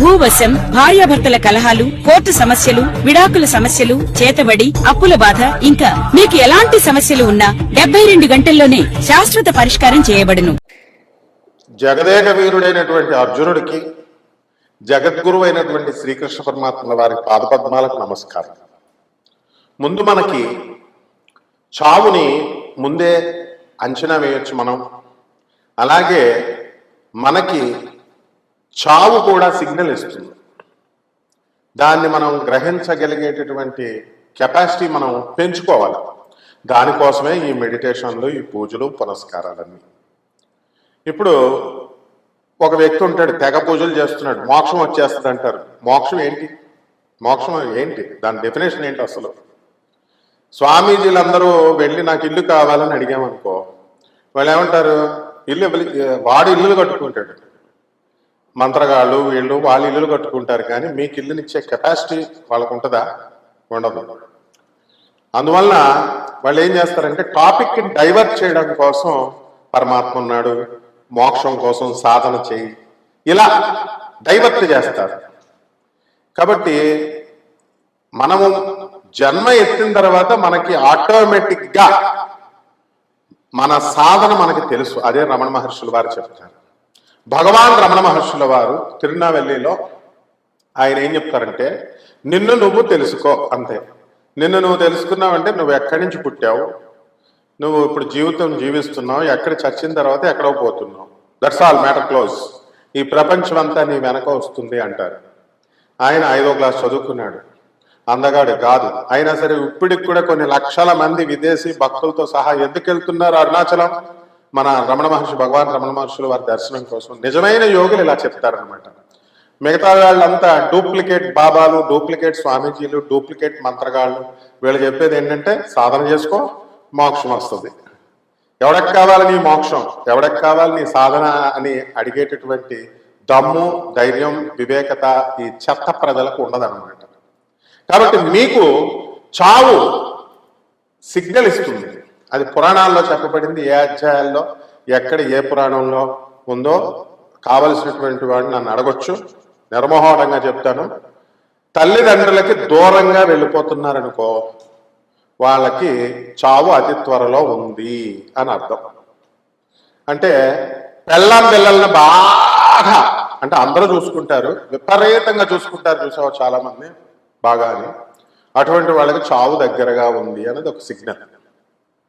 భూవశం భార్యాభర్తల కలహాలు కోర్టు సమస్యలు విడాకుల సమస్యలు చేతబడి అప్పుల బాధ ఇంకా మీకు ఎలాంటి సమస్యలు ఉన్నా డెబ్బై రెండు గంటల్లోనే శాశ్వత పరిష్కారం చేయబడును. జగదేక వీరుడైనటువంటి అర్జునుడికి జగద్గురు అయినటువంటి శ్రీకృష్ణ పరమాత్మల వారి పాదపద్మాలకు నమస్కారం. ముందు మనకి చావుని ముందే అంచనా వేయొచ్చు మనం. అలాగే మనకి చావు కూడా సిగ్నల్ ఇస్తుంది. దాన్ని మనం గ్రహించగలిగేటటువంటి కెపాసిటీ మనం పెంచుకోవాలి. దానికోసమే ఈ మెడిటేషన్లు ఈ పూజలు పునస్కారాలన్నీ. ఇప్పుడు ఒక వ్యక్తి ఉంటాడు తెగ పూజలు చేస్తున్నాడు మోక్షం వచ్చేస్తుంది అంటారు మోక్షం ఏంటి? మోక్షం ఏంటి? దాని డెఫినేషన్ ఏంటి అసలు? స్వామీజీలందరూ వెళ్ళి నాకు ఇల్లు కావాలని అడిగామనుకో వాళ్ళు ఏమంటారు? ఇల్లు వాడు ఇల్లులు కట్టుకుంటాడు. మంత్రగాళ్ళు వీళ్ళు వాళ్ళు ఇల్లులు కట్టుకుంటారు కానీ మీకు ఇల్లునిచ్చే కెపాసిటీ వాళ్ళకు ఉంటుందా? ఉండదు. అందువలన వాళ్ళు ఏం చేస్తారంటే టాపిక్ని డైవర్ట్ చేయడం కోసం పరమాత్మ ఉన్నాడు మోక్షం కోసం సాధన చేయి. ఇలా డైవర్ట్ చేస్తారు. కాబట్టి మనము జన్మ ఎత్తిన తర్వాత మనకి ఆటోమేటిక్గా మన సాధన మనకి తెలుసు. అదే రమణ మహర్షులు వారు చెప్తారు. భగవాన్ రమణ మహర్షుల వారు తిరునావెల్లిలో ఆయన ఏం చెప్తారంటే నిన్ను నువ్వు తెలుసుకో అంతే. నిన్ను నువ్వు తెలుసుకున్నావంటే నువ్వు ఎక్కడి నుంచి పుట్టావు? నువ్వు ఇప్పుడు జీవితం జీవిస్తున్నావు ఎక్కడ చచ్చిన తర్వాత ఎక్కడో పోతున్నావు? దట్స్ ఆల్ మ్యాటర్ క్లోజ్ ఈ ప్రపంచం అంతా నీ వెనక వస్తుంది అంటారు. ఆయన ఐదో క్లాస్ చదువుకున్నాడు. అందగాడు కాదు. అయినా సరే ఇప్పటికి కూడా కొన్ని లక్షల మంది విదేశీ భక్తులతో సహా ఎందుకు వెళ్తున్నారు అరుణాచలం? మన రమణ మహర్షి భగవాన్ రమణ మహర్షుల వారి దర్శనం కోసం నిజమైన యోగులు ఇలా చెప్తారనమాట మిగతా వాళ్ళంతా డూప్లికేట్ బాబాలు డూప్లికేట్ స్వామీజీలు డూప్లికేట్ మంత్రగాళ్ళు వీళ్ళు చెప్పేది ఏంటంటే సాధన చేసుకో మోక్షం వస్తుంది. ఎవడకు కావాలి నీ మోక్షం? ఎవడకు కావాలి నీ సాధన అని అడిగేటటువంటి దమ్ము ధైర్యం వివేకత ఈ చెత్త ప్రజలకు ఉండదన్నమాట. కాబట్టి మీకు చావు సిగ్నల్ ఇస్తుంది. అది పురాణాల్లో చెప్పబడింది ఏ అధ్యాయాల్లో ఎక్కడ ఏ పురాణంలో ఉందో కావలసినటువంటి వాడిని నన్ను అడగొచ్చు. నిర్మోహంగా చెప్తాను. తల్లిదండ్రులకి దూరంగా వెళ్ళిపోతున్నారనుకో వాళ్ళకి చావు అతి త్వరలో ఉంది అని అర్థం. అంటే పెళ్ళం పిల్లల్ని బాగా అంటే అందరూ చూసుకుంటారు విపరీతంగా చూసుకుంటారు చూసావు చాలామంది? బాగా అని అటువంటి వాళ్ళకి చావు దగ్గరగా ఉంది అనేది ఒక సిగ్నల్.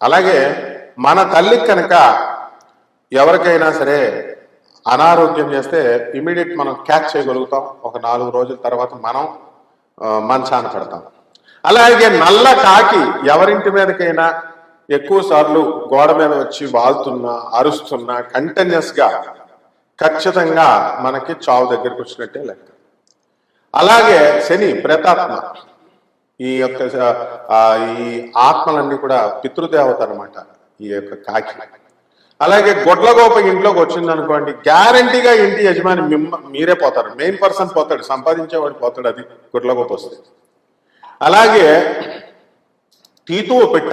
అలాగే మన తల్లి కనుక ఎవరికైనా సరే అనారోగ్యం చేస్తే ఇమీడియట్ మనం క్యాచ్ చేయగలుగుతాం. ఒక నాలుగు రోజుల తర్వాత మనం మంచాన పెడతాం. అలాగే నల్ల కాకి ఎవరింటి మీదకైనా ఎక్కువ సార్లు గోడ మీద వచ్చి వాళ్తున్నా అరుస్తున్నా కంటిన్యూస్గా ఖచ్చితంగా మనకి చావు దగ్గరికి వచ్చినట్టే లెక్క. అలాగే శని ప్రేతాత్మ. ఈ యొక్క ఈ ఆత్మలన్నీ కూడా పితృదేవత అనమాట ఈ యొక్క కాకి. అలాగే గొడ్లగోప ఇంట్లోకి వచ్చింది అనుకోండి గ్యారంటీగా ఇంటి యజమాని మిమ్మ మీరే పోతారు. మెయిన్ పర్సన్ పోతాడు సంపాదించేవాడు పోతాడు అది గొడ్లగోప వస్తే అలాగే తీతువు పెట్ట.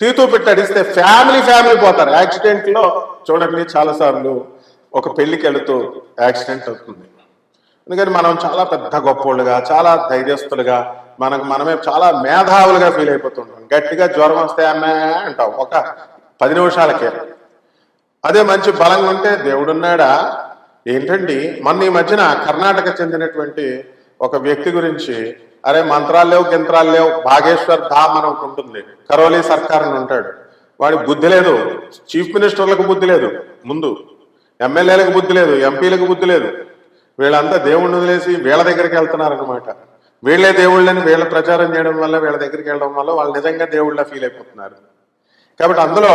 తీతువు పెట్ట అడిస్తే ఫ్యామిలీ ఫ్యామిలీ పోతారు. యాక్సిడెంట్లో చూడండి చాలా సార్లు ఒక పెళ్ళికి వెళుతూ యాక్సిడెంట్ అవుతుంది. అందుకని మనం చాలా పెద్ద గొప్పోళ్ళుగా చాలా ధైర్యస్తులుగా మనకు మనమే చాలా మేధావులుగా ఫీల్ అయిపోతుంటాం. గట్టిగా జ్వరం వస్తే అమ్మే అంటాం ఒక పది నిమిషాలకే. అదే మంచి బలంగా ఉంటే దేవుడున్నాడా? ఏంటండి? మొన్న ఈ మధ్యన కర్ణాటక చెందినటువంటి ఒక వ్యక్తి గురించి అరే మంత్రాలు లేవు గింత్రాలు లేవు భాగేశ్వర్ ధామ్ అని ఒకటి ఉంటుంది. కరోలీ సర్కార్ అని ఉంటాడు. వాడికి బుద్ధి లేదు. చీఫ్ మినిస్టర్లకు బుద్ధి లేదు. ముందు ఎమ్మెల్యేలకు బుద్ధి లేదు ఎంపీలకు బుద్ధి లేదు. వీళ్ళంతా దేవుణ్ణి వదిలేసి వీళ్ళ దగ్గరికి వెళ్తున్నారనమాట వీళ్ళే దేవుళ్ళని వీళ్ళ ప్రచారం చేయడం వల్ల వీళ్ళ దగ్గరికి వెళ్ళడం వల్ల వాళ్ళు నిజంగా దేవుళ్ళ ఫీల్ అయిపోతున్నారు. కాబట్టి అందులో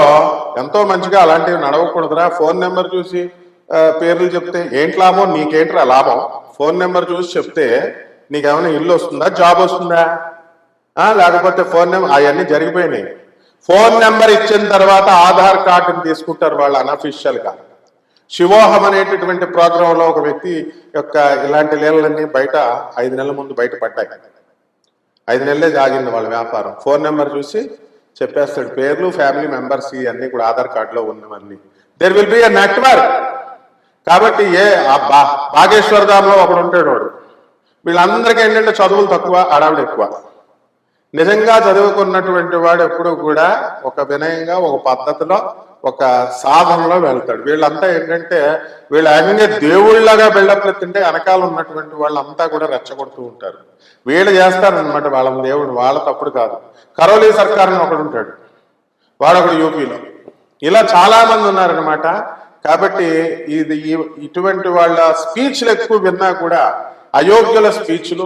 ఎంతో మంచిగా అలాంటివి నడవకూడదురా. ఫోన్ నెంబర్ చూసి పేర్లు చెప్తే ఏంటి లాభం నీకేంట్రా లాభం? ఫోన్ నెంబర్ చూసి చెప్తే నీకేమైనా ఇల్లు వస్తుందా జాబ్ వస్తుందా? లేకపోతే ఫోన్ నెంబర్ అవన్నీ జరిగిపోయినాయి. ఫోన్ నెంబర్ ఇచ్చిన తర్వాత ఆధార్ కార్డుని తీసుకుంటారు వాళ్ళు అనఫిషియల్గా శివోహం అనేటటువంటి ప్రోగ్రామ్లో ఒక వ్యక్తి యొక్క ఇలాంటి లీలలన్నీ బయట ఐదు నెలల ముందు బయట పడ్డాయి. ఐదు నెలలే జాగింది వాళ్ళ వ్యాపారం. ఫోన్ నెంబర్ చూసి చెప్పేస్తాడు పేర్లు ఫ్యామిలీ మెంబర్స్ ఇవన్నీ కూడా ఆధార్ కార్డులో ఉన్నవన్నీ there will be a network కాబట్టి ఏ ఆ బా బాగేశ్వర ధామ్లో ఒకడు ఉంటాడు వాడు. వీళ్ళందరికీ ఏంటంటే చదువులు తక్కువ అడావిడ ఎక్కువ. నిజంగా చదువుకున్నటువంటి వాడు ఎప్పుడూ కూడా ఒక వినయంగా ఒక పద్ధతిలో ఒక సాధనలో వెళ్తాడు. వీళ్ళంతా ఏంటంటే వీళ్ళు ఏకంగా దేవుళ్ళగా బిల్డప్ తింటే వెనకాల ఉన్నటువంటి వాళ్ళంతా కూడా రెచ్చగొడుతూ ఉంటారు. వీళ్ళు చేస్తారనమాట వాళ్ళ దేవుడు వాళ్ళ తప్పుడు కాదు. కరోలీ సర్కార్ అని ఒకడు ఉంటాడు. వాడొకడు యూపీలో. ఇలా చాలా మంది ఉన్నారనమాట కాబట్టి ఇది ఇటువంటి వాళ్ళ స్పీచ్లు ఎక్కువ విన్నా కూడా అయోగ్యుల స్పీచ్లు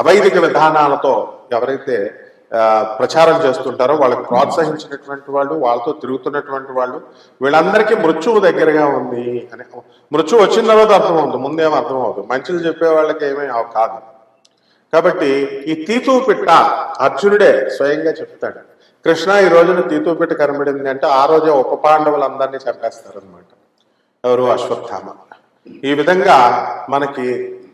అవైదిక విధానాలతో ఎవరైతే ప్రచారం చేస్తుంటారో వాళ్ళకి ప్రోత్సహించినటువంటి వాళ్ళు వాళ్ళతో తిరుగుతున్నటువంటి వాళ్ళు వీళ్ళందరికీ మృత్యువు దగ్గరగా ఉంది అని మృత్యువు వచ్చిన తర్వాత అర్థమవుతుంది ముందేం అర్థం అవుతుంది మంచిలు చెప్పే వాళ్ళకి ఏమీ కాదు. కాబట్టి ఈ తీతూ పిట్ట అర్జునుడే స్వయంగా చెప్తాడు. కృష్ణ ఈ రోజున తీతూ పిట్ట కనబడింది అంటే ఆ రోజే ఉప పాండవులందరినీ చంపేస్తారనమాట ఎవరు అశ్వత్థామ? ఈ విధంగా మనకి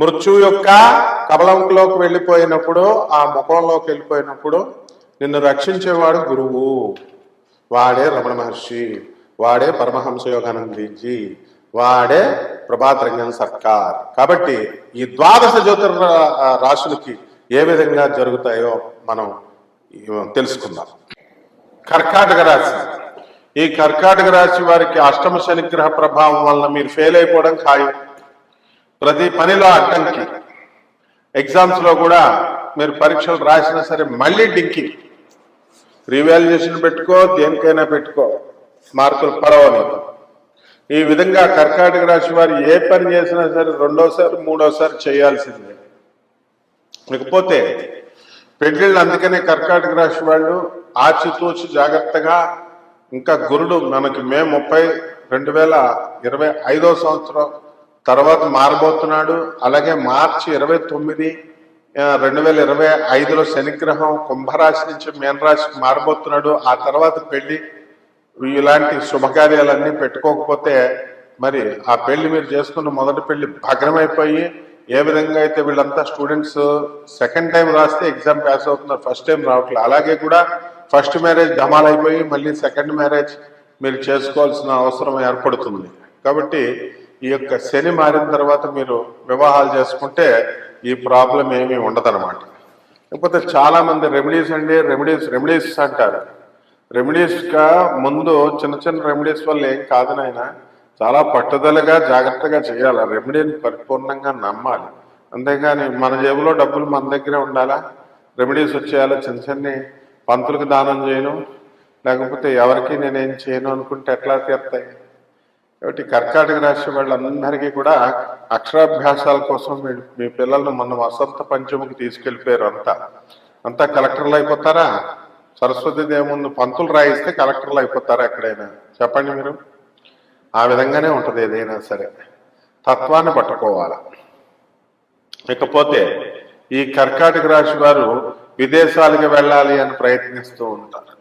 మృత్యు యొక్క కబలంలోకి వెళ్ళిపోయినప్పుడు ఆ ముఖంలోకి వెళ్ళిపోయినప్పుడు నిన్ను రక్షించేవాడు గురువు. వాడే రమణ మహర్షి వాడే పరమహంస యోగానందీజీ వాడే ప్రభాత్ రంజన్ సర్కార్. కాబట్టి ఈ ద్వాదశ జ్యోతిర్ రాశులకి ఏ విధంగా జరుగుతాయో మనం తెలుసుకుందాం. కర్కాటక రాశి. ఈ కర్కాటక రాశి వారికి అష్టమ శనిగ్రహ ప్రభావం వలన మీరు ఫెయిల్ అయిపోవడం ఖాయం. ప్రతి పనిలో అడ్డంకి. ఎగ్జామ్స్లో కూడా మీరు పరీక్షలు రాసినా సరే మళ్ళీ డింకి. రివాల్యుయేషన్ పెట్టుకో దేనికైనా పెట్టుకో. మార్కులు పడవని ఈ విధంగా కర్కాటక రాశి వారు ఏ పని చేసినా సరే రెండోసారి మూడోసారి చేయాల్సిందే. ఇకపోతే పెళ్ళిళ్ళు అందుకనే కర్కాటక రాశి వాళ్ళు ఆచితూచి జాగ్రత్తగా ఇంకా గురుడు మనకి మే ముప్పై రెండు వేల ఇరవై ఐదో సంవత్సరం తర్వాత మారబోతున్నాడు. అలాగే మార్చి ఇరవై తొమ్మిది రెండు వేల ఇరవై ఐదులో శనిగ్రహం కుంభరాశి నుంచి మీనరాశికి మారబోతున్నాడు. ఆ తర్వాత పెళ్ళి ఇలాంటి శుభకార్యాలన్నీ పెట్టుకోకపోతే మరి ఆ పెళ్ళి మీరు చేసుకున్న మొదటి పెళ్ళి భగ్నమైపోయి ఏ విధంగా అయితే వీళ్ళంతా స్టూడెంట్స్ సెకండ్ టైం రాస్తే ఎగ్జామ్ పాస్ అవుతున్నారు ఫస్ట్ టైం రావట్లేదు అలాగే కూడా ఫస్ట్ మ్యారేజ్ ధమాలైపోయి అయిపోయి మళ్ళీ సెకండ్ మ్యారేజ్ మీరు చేసుకోవాల్సిన అవసరం ఏర్పడుతుంది. కాబట్టి ఈ యొక్క శని మారిన తర్వాత మీరు వివాహాలు చేసుకుంటే ఈ ప్రాబ్లం ఏమీ ఉండదన్నమాట. లేకపోతే చాలా మంది రెమెడీస్ అండి రెమెడీస్ రెమెడీస్ అంటారు. రెమెడీస్గా ముందు చిన్న చిన్న రెమెడీస్ వల్ల ఏం కాదు నాయన. చాలా పట్టుదలగా జాగ్రత్తగా చేయాలి. రెమెడీని పరిపూర్ణంగా నమ్మాలి. అంతేగాని మన జేబులో డబ్బులు మన దగ్గరే ఉండాలా? రెమెడీస్ వచ్చేయాలి? చిన్న చిన్న పంతులకు దానం చేయను. లేకపోతే ఎవరికి నేనేం చేయను అనుకుంటే ఎట్లా తీస్తాయి కాబట్టి కర్కాటక రాశి వాళ్ళందరికీ కూడా అక్షరాభ్యాసాల కోసం మీ మీ మనం వసంత పంచముకి తీసుకెళ్ళిపోయారు అంతా. అంతా కలెక్టర్లు అయిపోతారా? సరస్వతి దేవి పంతులు రాయిస్తే కలెక్టర్లు అయిపోతారా ఎక్కడైనా? చెప్పండి మీరు. ఆ విధంగానే ఉంటుంది ఏదైనా సరే. తత్వాన్ని పట్టుకోవాలి. ఇకపోతే ఈ కర్కాటక రాశి వారు విదేశాలకు వెళ్ళాలి అని ప్రయత్నిస్తూ ఉంటారు.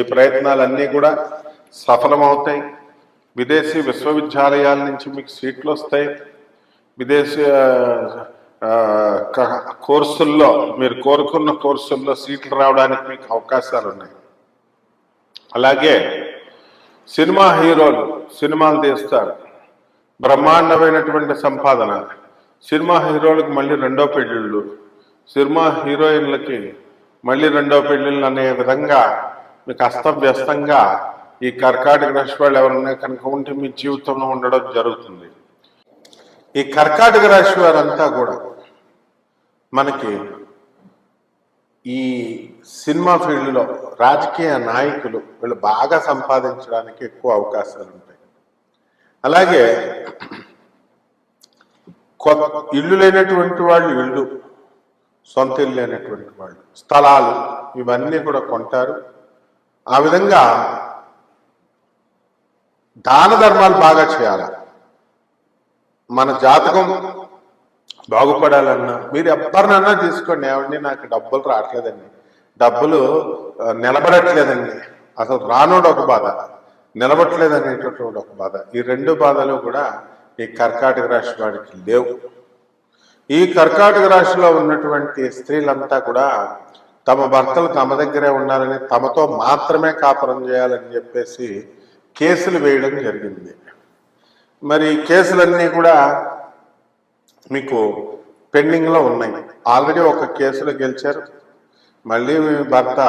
ఈ ప్రయత్నాలన్నీ కూడా సఫలమవుతాయి. విదేశీ విశ్వవిద్యాలయాల నుంచి మీకు సీట్లు వస్తాయి. విదేశీ కోర్సుల్లో మీరు కోరుకున్న కోర్సుల్లో సీట్లు రావడానికి మీకు అవకాశాలు ఉన్నాయి. అలాగే సినిమా హీరోలు సినిమాలు తీస్తారు. బ్రహ్మాండమైనటువంటి సంపాదన. సినిమా హీరోలకు మళ్ళీ రెండో పెళ్ళిళ్ళు. సినిమా హీరోయిన్లకి మళ్ళీ రెండో పెళ్ళిళ్ళు అనే విధంగా మీకు అస్తవ్యస్తంగా ఈ కర్కాటక రాశి వాళ్ళు ఎవరైనా కనుక ఉంటే మీ జీవితంలో ఉండడం జరుగుతుంది. ఈ కర్కాటక రాశి వారంతా కూడా మనకి ఈ సినిమా ఫీల్డ్లో రాజకీయ నాయకులు వీళ్ళు బాగా సంపాదించడానికి ఎక్కువ అవకాశాలు ఉంటాయి. అలాగే ఇల్లు లేనటువంటి వాళ్ళు ఇల్లు సొంత ఇల్లు లేనటువంటి వాళ్ళు స్థలాలు ఇవన్నీ కూడా కొంటారు. ఆ విధంగా దాన ధర్మాలు బాగా చేయాలి? మన జాతకం బాగుపడాలన్నా మీరు ఎవరినన్నా తీసుకోండి. ఏమండి నాకు డబ్బులు రావట్లేదండి. డబ్బులు నిలబడట్లేదండి. అసలు రానోడు ఒక బాధ నిలబడట్లేదు అనేటటువంటి ఒక బాధ. ఈ రెండు బాధలు కూడా ఈ కర్కాటక రాశి వాడికి లేవు. ఈ కర్కాటక రాశిలో ఉన్నటువంటి స్త్రీలంతా కూడా తమ భర్తలు తమ దగ్గరే ఉండాలని తమతో మాత్రమే కాపురం చేయాలని చెప్పేసి కేసులు వేయడం జరిగింది. మరి కేసులన్నీ కూడా మీకు పెండింగ్లో ఉన్నాయి. ఆల్రెడీ ఒక కేసులో గెలిచారు. మళ్ళీ మీ భర్త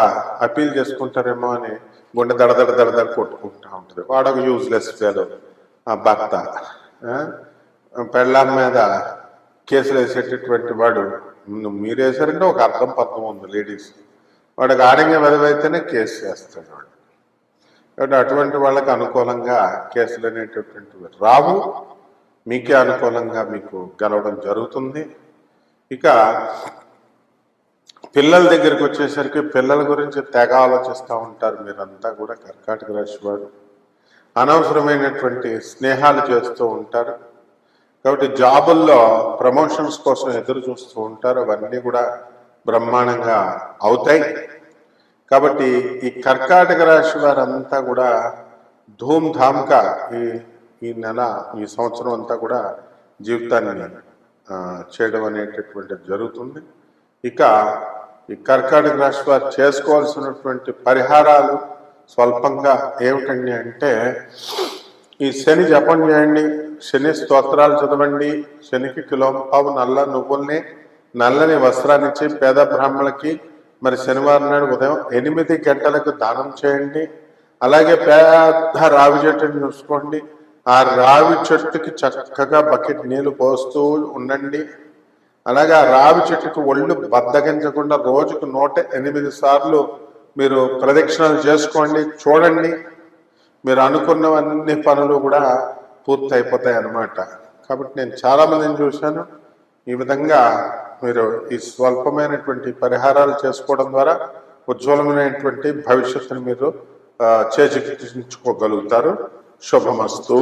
అప్పీల్ చేసుకుంటారేమో అని గుండె దడదడ దడదడ కొట్టుకుంటా ఉంటుంది. వాడు ఒక యూజ్లెస్ ఫెలో ఆ భర్త పెళ్ళాం మీద కేసులు వేసేటటువంటి వాడు మీరు వేసారంటే ఒక అర్థం పర్థం ఉంది లేడీస్. వాడికి ఆడంగా వెదవైతేనే కేసు చేస్తాడు వాడు. కాబట్టి అటువంటి వాళ్ళకి అనుకూలంగా కేసులు అనేటటువంటివి రావు. మీకే అనుకూలంగా మీకు గెలవడం జరుగుతుంది. ఇక పిల్లల దగ్గరికి వచ్చేసరికి పిల్లల గురించి తెగ ఆలోచిస్తూ ఉంటారు మీరంతా కూడా కర్కాటక రాశి వారు. అనవసరమైనటువంటి స్నేహాలు చేస్తూ ఉంటారు. కాబట్టి జాబుల్లో ప్రమోషన్స్ కోసం ఎదురు చూస్తూ ఉంటారు. అవన్నీ కూడా బ్రహ్మాండంగా అవుతాయి. కాబట్టి ఈ కర్కాటక రాశి వారంతా కూడా ధూమ్ ధామ్గా ఈ ఈ నెల ఈ సంవత్సరం అంతా కూడా జీవితాన్ని చేయడం అనేటటువంటిది జరుగుతుంది. ఇక ఈ కర్కాటక రాశి వారు చేసుకోవాల్సినటువంటి పరిహారాలు స్వల్పంగా ఏమిటండి అంటే ఈ శని జపం చేయండి శని స్తోత్రాలు చదవండి శనికి కిలోంపావు నల్ల నువ్వుల్ని నల్లని వస్త్రాన్నిచ్చి పేద బ్రాహ్మణులకి మరి శనివారం నాడు ఉదయం ఎనిమిది గంటలకు దానం చేయండి. అలాగే పెద్ద రావి చెట్టుని చూసుకోండి. ఆ రావి చెట్టుకి చక్కగా బకెట్ నీళ్ళు పోస్తూ ఉండండి. అలాగే ఆ రావి చెట్టుకు ఒళ్ళు బద్దగించకుండా రోజుకు నూట ఎనిమిది సార్లు మీరు ప్రదక్షిణలు చేసుకోండి చూడండి. మీరు అనుకున్నవన్నీ పనులు కూడా పూర్తి అయిపోతాయి అన్నమాట కాబట్టి నేను చాలామందిని చూశాను. ఈ విధంగా మీరు ఈ స్వల్పమైనటువంటి పరిహారాలు చేసుకోవడం ద్వారా ఉజ్వలమైనటువంటి భవిష్యత్తును మీరు చేజిక్కించుకోగలుగుతారు. శుభమస్తు.